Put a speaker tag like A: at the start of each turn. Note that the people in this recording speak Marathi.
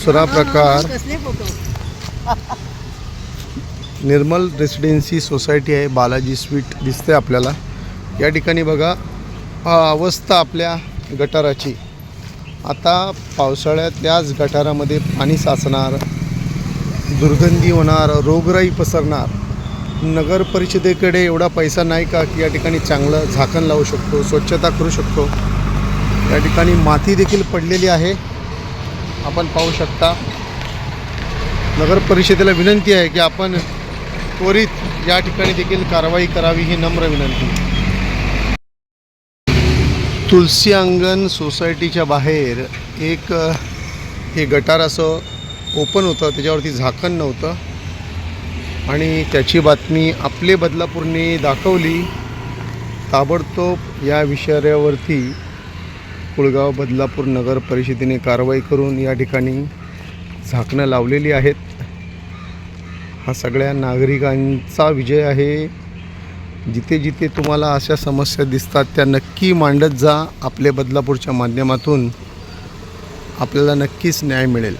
A: दुसरा प्रकार. निर्मल रेसिडेन्सी सोसायटी आहे बालाजी स्वीट दिसते आपल्याला. या ठिकाणी बघा अवस्था आपल्या गटाराची. आता पावसाळ्यात याच गटारामध्ये पाणी साचणार दुर्गंधी होणार रोगराई पसरणार. नगर परिषदेकडे एवढा पैसा नाही का की या ठिकाणी चांगलं झाकण लावू शकतो स्वच्छता करू शकतो. या ठिकाणी माती देखील पडलेली आहे. आपण पाहू शकता. नगर परिषदेला विनंती आहे की आपण त्वरित या ठिकाणी देखील कारवाई करावी ही नम्र विनंती. तुलसी अंगण सोसायटीच्या बाहेर एक हे गटार असं ओपन होतं त्याच्यावरती झाकण नव्हतं. आणि त्याची बातमी आपले बदलापूरने दाखवली. ताबडतोब या विषयावरती कुळगाव बदलापूर नगर परिषदेने कारवाई करून या ठिकाणी झाकणं लावलेली आहेत. हा सगळ्या नागरिकांचा विजय आहे. जिथे जिथे तुम्हाला अशा समस्या दिसतात त्या नक्की मांडत जा. आपल्या बदलापूरच्या माध्यमातून आपल्याला नक्कीच न्याय मिळेल.